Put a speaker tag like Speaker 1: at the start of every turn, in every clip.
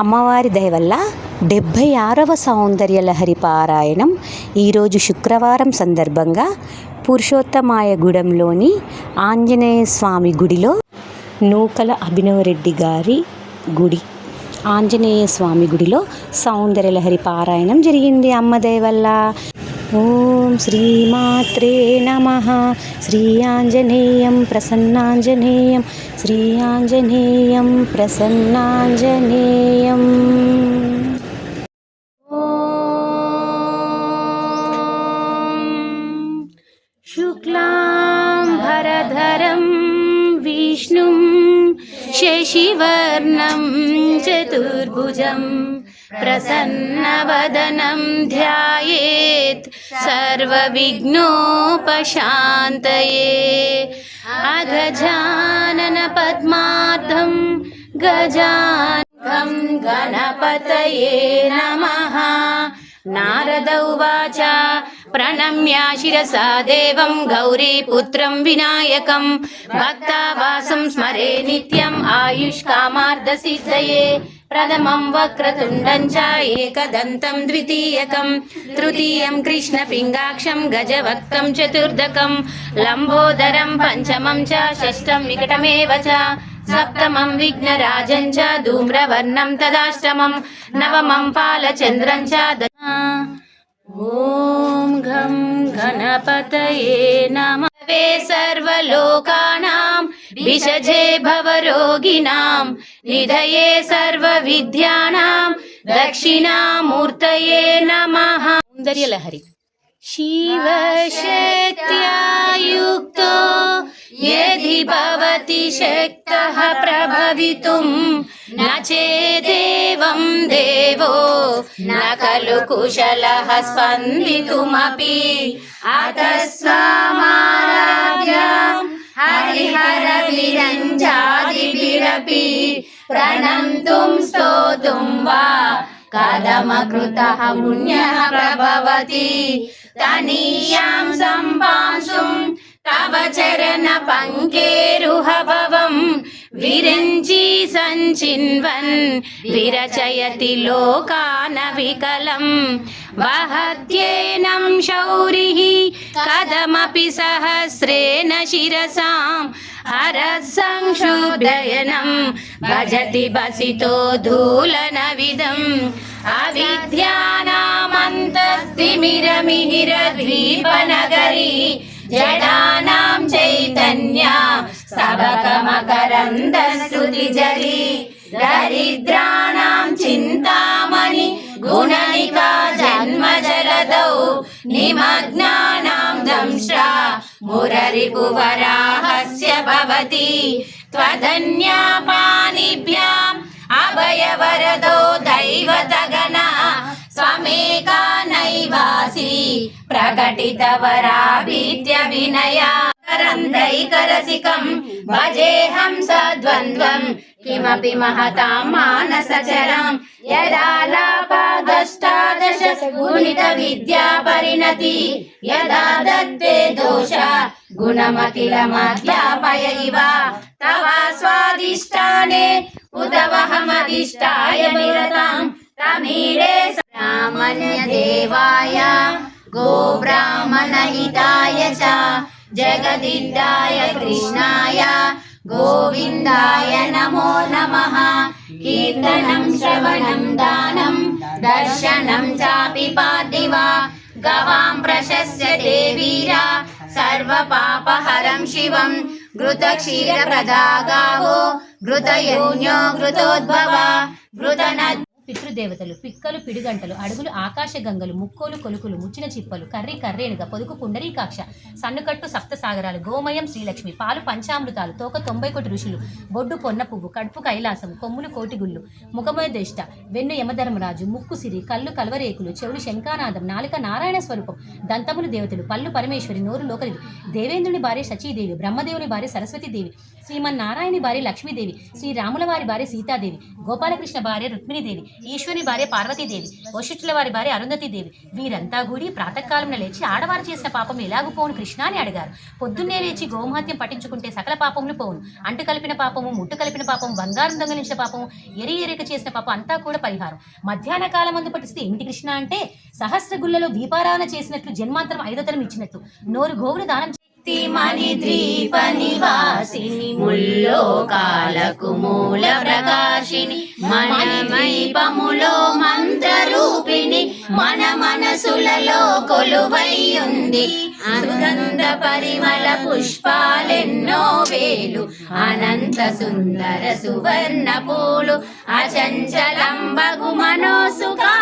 Speaker 1: అమ్మవారి దయవల్ల డెబ్భై ఆరవ సౌందర్య లహరి పారాయణం ఈరోజు శుక్రవారం సందర్భంగా పురుషోత్తమాయగూడెంలోని ఆంజనేయ స్వామి గుడిలో నూకల అభినవరెడ్డి గారి గుడి. ఆంజనేయ స్వామి గుడిలో సౌందర్య లహరి పారాయణం జరిగింది అమ్మ దయ వల్ల. ॐ श्रीमात्रे नमः। श्रीयाञ्जनेयं प्रसन्नाञ्जनेयं। श्रीयाञ्जनेयं प्रसन्नाञ्जनेयम्। शशिवर्णं चतुर्भुजं प्रसन्नवदनं ध्यायेत् सर्वविघ्नोपशान्तये। अगजाननपद्मार्थं गजानकं गणपतये नमः नारद उवाच प्रणम्य शिरसा देवं गौरीपुत्रं विनायकं भक्तावासं स्मरे नित्यम् आयुष्कामार्धसिद्धये प्रथमं वक्रतुण्डं च एकदन्तं द्वितीयकं तृतीयं कृष्णपिङ्गाक्षं गजवक्तं चतुर्दकं लम्बोदरं पञ्चमं च षष्ठं विकटमेव च सप्तमं विघ्नराजं च धूम्रवर्णं तदाष्टमं नवमं पालचन्द्रं च द- ॐ घं गणपतये नमः वे सर्वलोकानां विषजे भवरोगिणां निधये सर्वविद्यानां दक्षिणामूर्तये नमः। सौन्दर्यलहरी शिवशक्त्या युक्तो यदि भवति शक्तः प्रभवितुं न चेदेवं देवो न खलु कुशलः स्पन्दितुमपि अतः स्वामाराध्यां हरिहरविरञ्जादिभिरपि प्रणन्तुं स्तोतुं वा कदमकृतः पुण्यः प्रभवति तनीयां सम्पांसुं तव चरणपङ्केरुहभवं विरञ्ची सञ्चिन्वन् विरचयति लोकानविकलं वहत्येनं शौरिः कदमपि सहस्रेण शिरसां हरसंशुभ्रयनं भजति बसितो धूलनविदम् अविद्यानामन्तस्तिमिरमिहिरद्वीपनगरी जडानां चैतन्या स्तबकमकरन्दस्तुतिजरी दरिद्राणां चिन्तामणि गुणनिका जन्मजलदौ निमग्नानां दंष्ट्रा मुररिपुवराहस्य भवति त्वधन्यापानिभ्याम् अभयवरदो दैवतगणा स्वमेका नैवासि प्रकटितवराभीत्य विनया करन्दैकरसिकं भजेऽहं सद्वन्द्वं किमपि महतां मानसचरां यदा लापादष्टादश गुणितविद्या परिणति, यदा दत्ते दोष गुणमखिलमध्यापय इव। तव स्वादिष्टाने उदवहमधिष्ठाय निरतां तमीडे ब्राह्मण्यदेवाय गोब्राह्मणहिताय च। जगदिद्धाय कृष्णाय गोविन्दाय नमो नमः कीर्तनं श्रवणं दानं दर्शनं चापि पार्थिवा गवां प्रशस्य देवीरा सर्वपापहरं शिवं घृतक्षीरप्रदा गावो घृतयोन्यो घृतोद्भव घृतन
Speaker 2: పితృదేవతలు పిక్కలు పిడిగంటలు అడుగులు ఆకాశ గంగలు ముక్కోలు కొలుకులు ముచ్చిన చిప్పలు కర్రీ కర్రేనుగా పొదుగు పుండరీకాక్ష సన్నుకట్టు సప్త సాగరాలు గోమయం శ్రీలక్ష్మి పాలు పంచామృతాలు తోక తొంభై కోటి ఋషులు బొడ్డు పొన్న పువ్వు కడుపు కైలాసం కొమ్ములు కోటిగుళ్ళు ముఖమయ దేష్ట వెన్ను యమధర్మరాజు ముక్కు సిరి కళ్ళు కల్వరేకులు చెవులు శంఖానాదం నాలుక నారాయణ స్వరూపం దంతములు దేవతలు పళ్ళు పరమేశ్వరి నోరు లోకలిది దేవేంద్రుని భార్య శచీదేవి బ్రహ్మదేవుని భార్య సరస్వతీదేవి శ్రీమన్నారాయణి భార్య లక్ష్మీదేవి శ్రీరాముల వారి భార్య సీతాదేవి గోపాలకృష్ణ భార్య రుక్మిణీదేవి ఈశ్వరుని భార్య పార్వతీదేవి వశిష్ఠుల వారి భార్య అరుంధతీదేవి. వీరంతా కూడి ప్రాతకాలంలో లేచి ఆడవారు చేసిన పాపం ఎలాగు పోను కృష్ణ అని అడిగారు. పొద్దున్నే లేచి గోమహత్యం పట్టించుకుంటే సకల పాపములు పోవును. అంటు కలిపిన పాపము ముట్టు కలిపిన పాపం బంగారం దొంగలించిన పాపం ఎరి ఎరిక చేసిన పాపం అంతా కూడా పరిహారం. మధ్యాహ్న కాలం అందు పట్టిస్తే ఏంటి కృష్ణ అంటే సహస్ర గుళ్ళలో దీపారాధన చేసినట్లు జన్మాంతరం ఐదోతరం ఇచ్చినట్లు నోరు గోవులు దానం
Speaker 1: మణి ద్వీప నివాసిని ముల్లోకాలకు మూల ప్రకాశిని మణిమైపములో మంత్రరూపిణి మన మనసులలో కొలువై ఉంది సుగంధ పరిమళ పుష్పాలెన్నో వేలు అనంత సుందర సువర్ణ పూలు అచంచలంబగు మనోసుకా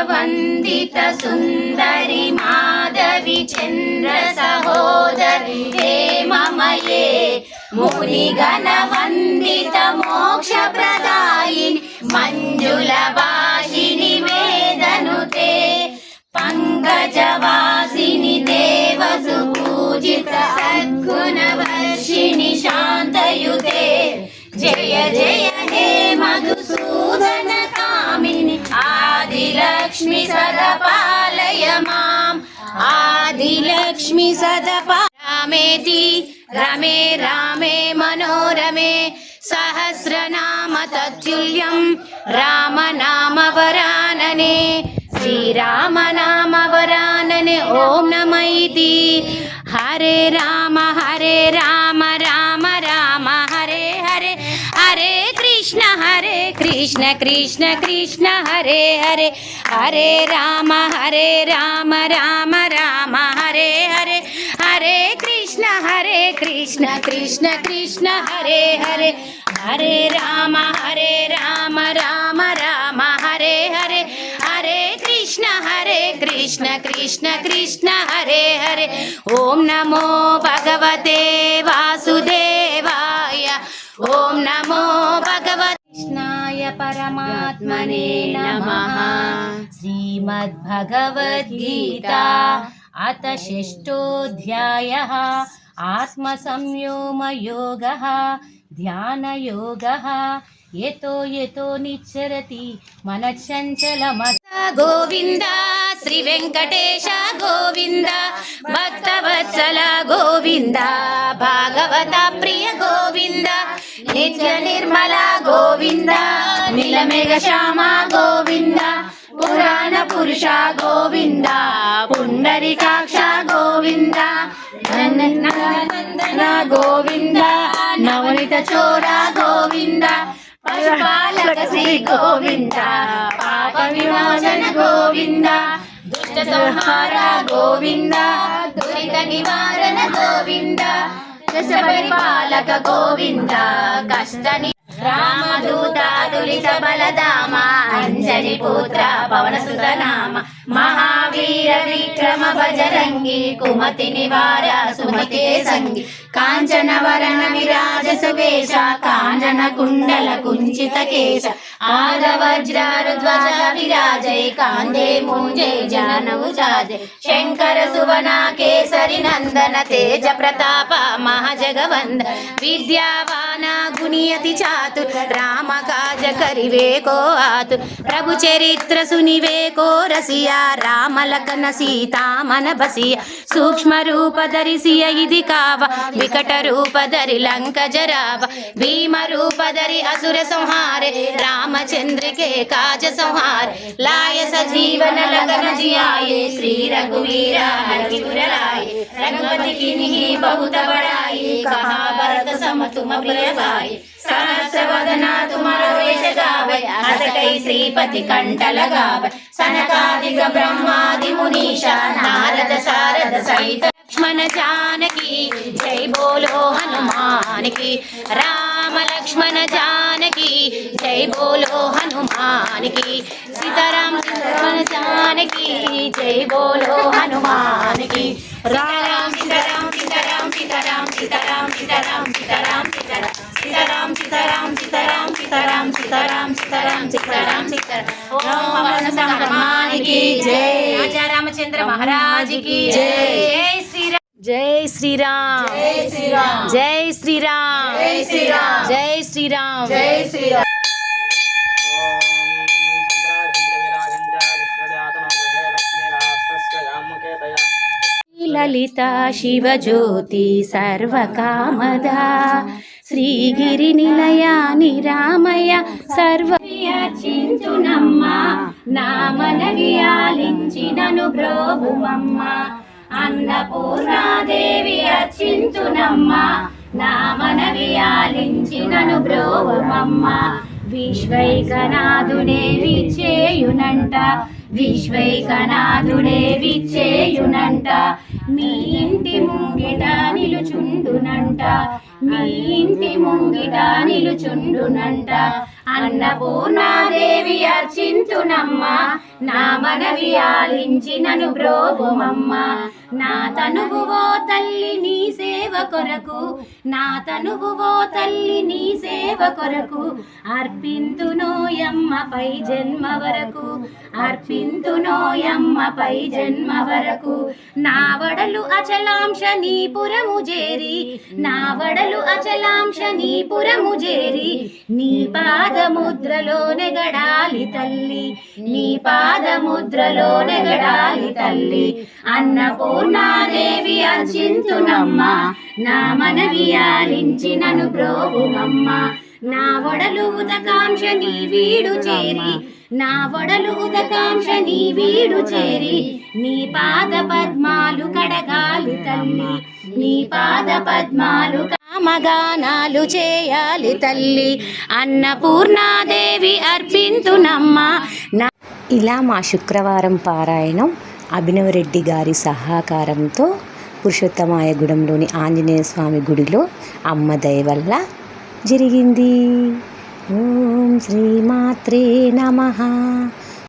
Speaker 1: సవందిత సుందరి మాధవి చంద్ర సహోదరి హేమమయే మునిగణ వందిత మోక్ష ప్రదాయిని మంజుల భాషిని వేదనుతే పంకజవాసిని దేవసు పూజిత సద్గుణ వర్షిణి శాంతయుతే ఆదిలక్ష్మి సదపాలయ మాం ఆదిలక్ష్మి సదపా రామేతి రమే రామే మనోరమే సహస్రనామ తత్తుల్యం రామనామ వరాననే శ్రీరామనామ వరాననే ఓం నమైతి హరే రామ హరే రామ హరే కృష్ణ కృష్ణ కృష్ణ హరే హరే హరే రామ హరే రామ రామ రామ హరే హరే హరే కృష్ణ హరే కృష్ణ కృష్ణ కృష్ణ హరే హరే హరే రామ హరే రామ రామ రామ హరే హరే హరే కృష్ణ హరే కృష్ణ కృష్ణ కృష్ణ హరే హరే ఓం నమో భగవతే
Speaker 2: परमात्मने नमः। श्रीमद्भगवद्गीता अथ षष्ठोऽध्यायः। आत्मसंयोमयोगः ध्यानयोगः। यतो यतो निच्छरति मनश्चञ्चलमस
Speaker 1: गोविन्दा। శ్రీ వెంకటేశ గోవింద భక్తవత్సల గోవింద భాగవత ప్రియ గోవింద నిత్య నిర్మల గోవింద నిలమేఘ శ్యామ గోవింద పురాణ పురుష గోవింద పుండరికాక్ష గోవింద నందన గోవింద నవనిత చోర గోవింద పశుపాలక శ్రీ గోవింద పాప విమోచన గోవింద దుష్ట సంహార గోవింద దురిత నివారణ గోవింద దశ పరిపాలక గోవింద కష్టని రామదూత దులిత బలదామ అంజలి పుత్ర పవన సుతనామ మహావీర విక్రమ భజరంగి కుమతి నివార సుమతే సంగి కాంచన వరణ విరాజ సువేశ కాంచన కుండల కుంచిత కేశ ఆదవజ్రారు ధ్వజ విరాజై కాందే ముంజై జానవు జాజై శంకర సువన కేసరి నందన తేజ ప్రతాప మహాజగవంద విద్యావాన గుణియతి చాతు రామ కాజ కరివే కో ఆతు ప్రభు చరిత్ర సునివే కో రసియా రామ లకన సీతా మన బసియ సూక్ష్మ రూప ధరిసియ ఇది కావ వికట రూప ధరి లంక జరావ భీమ రూప ధరి అసుర సంహారే రామచంద్రికే కాజ సంహార లాయ సజీవన లగన జియాయే శ్రీ రఘువీర హరి గురలాయే रघुपति की निहि बहुत बड़ाई कहा भरत सम तुम प्रिय भाई सहस्र वदना तुम्हारा वेश गावे हस कई श्रीपति कंठ लगावे सनकादिक ब्रह्मादिमुनीश नारद शारद सहित
Speaker 2: लक्ष्मण जानकी जय बोलो हनुमान की राम लक्ष्मण जानकी जय बोलो हनुमान की सीताराम लक्ष्मण जानकी जय बोलो हनुमान की राम सीताराम सीताराम सीताराम सीताराम सीताराम सीताराम सीताराम सीताराम सीताराम सीताराम सीताराम सीताराम सीताराम सीताराम सीताराम की जय राजा रामचंद्र महाराज की जय श्री राम जय श्री राम जय श्री राम जय श्री राम जय श्री राम जय श्री राम जय श्री राम ललिता सर्वकामदा శ్రీగిరి నిలయాని రామయ్య సర్వ చించునమ్మ నా మనవి ఆలించినను బ్రోవుమమ్మ అన్నపూర్ణాదేవి అర్చించునమ్మ నా మనవి ఆలించినను విశ్వైకనాథుడే విచ్చేయునంట విశ్వైకనాథుడే విచ్చేయునంట మీ ఇంటి ముంగిట నిలుచుండునంట మీ ఇంటి ముంగిట నిలుచుండునంట. అన్నపూర్ణాదేవి అర్చించునమ్మ నా మనవి ఆలించినను బ్రోవుమమ్మ. నా తనువు తల్లిని సేవ కొరకు నా తనువు ఓ తల్లి నీ సేవ కొరకు అర్పింతునోయమ్మ పై జన్మ వరకు అర్పింతునోయమ్మ పై జన్మ వరకు. నా వడలు అచలాంశ నీ పురము చేరి నా వడలు అచలాంశ నీ పురము చేరి నీ పాదముద్రలోనే గడాలి తల్లి నీ పాదముద్రలోనే గడాలి తల్లి. అన్నపూర్ణాదేవి అర్చింతునమ్మా నా మనవి ఆలించినను బ్రోవుమమ్మ నా వడలు ఉదకాంక్ష నీ వీడు చేరి. నా వడలు ఉదకాంక్ష నీ వీడు చేరి. నీ పాద పద్మాలు కడగాలి తల్లి. నీ పాద పద్మాలు కామగానాలు చేయాలి తల్లి. అన్నపూర్ణాదేవి అర్పింతునమ్మా. నా
Speaker 3: ఇలా మా శుక్రవారం పారాయణం అభినవరెడ్డి గారి సహకారంతో పురుషోత్తమాయగూడెంలోని ఆంజనేయ స్వామి గుడిలో అమ్మ దయ వల్ల జరిగింది. ఓం శ్రీమాత్రే నమ.